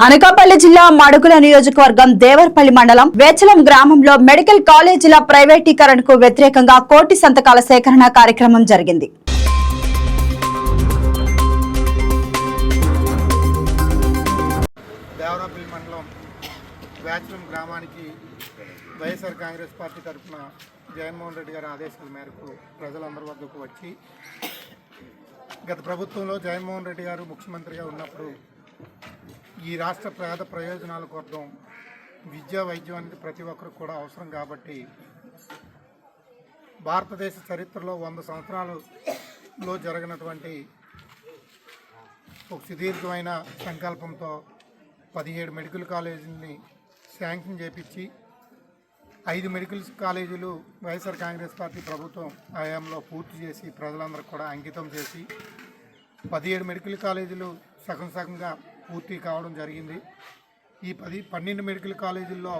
అనకాపల్లి జిల్లా మడుగుల నియోజకవర్గం దేవరపల్లి మండలం వేచలం గ్రామంలో మెడికల్ కాలేజీల ప్రైవేటీకరణకు వ్యతిరేకంగా కోటి సంతకాల సేకరణ కార్యక్రమం జరిగింది. దేవరాపల్లి మండలం వ్యాచలం గ్రామానికి వైఎస్ఆర్ కాంగ్రెస్ పార్టీ తరఫున జగన్మోహన్ రెడ్డి గారి ఆదేశాల మేరకు ప్రజలందరి వద్దకు వచ్చి గత ప్రభుత్వంలో జగన్మోహన్ రెడ్డి గారు ముఖ్యమంత్రిగా ఉన్నప్పుడు ఈ రాష్ట్ర పేద ప్రయోజనాల కోసం విద్యా వైద్యం అనేది ప్రతి ఒక్కరికి కూడా అవసరం కాబట్టి భారతదేశ చరిత్రలో వంద సంవత్సరాలలో జరిగినటువంటి ఒక సుదీర్ఘమైన సంకల్పంతో పదిహేడు మెడికల్ కాలేజీలని శాంక్షన్ చేపించి ఐదు మెడికల్ కాలేజీలు వైఎస్ఆర్ కాంగ్రెస్ పార్టీ ప్రభుత్వం హయాంలో పూర్తి చేసి ప్రజలందరికీ కూడా అంకితం చేసి పదిహేడు మెడికల్ కాలేజీలు సగం సగంగా పూర్తి కావడం జరిగింది. ఈ పది పన్నెండు మెడికల్ కాలేజీల్లో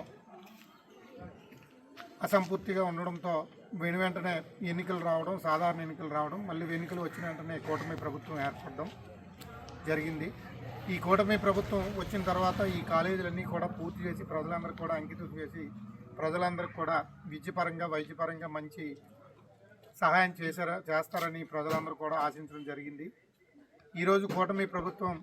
అసంపూర్తిగా ఉండడంతో వెను వెంటనే ఎన్నికలు రావడం సాధారణ ఎన్నికలు రావడం మళ్ళీ ఎన్నికలు వచ్చిన వెంటనే కూటమి ప్రభుత్వం ఏర్పడడం జరిగింది. ఈ కూటమి ప్రభుత్వం వచ్చిన తర్వాత ఈ కాలేజీలన్నీ కూడా పూర్తి చేసి ప్రజలందరికీ కూడా అంకితం చేసి ప్రజలందరికీ కూడా విద్యపరంగా వైద్యపరంగా మంచి సహాయం చేశారా చేస్తారని ప్రజలందరూ కూడా ఆశించడం జరిగింది. ఈరోజు కూటమి ప్రభుత్వం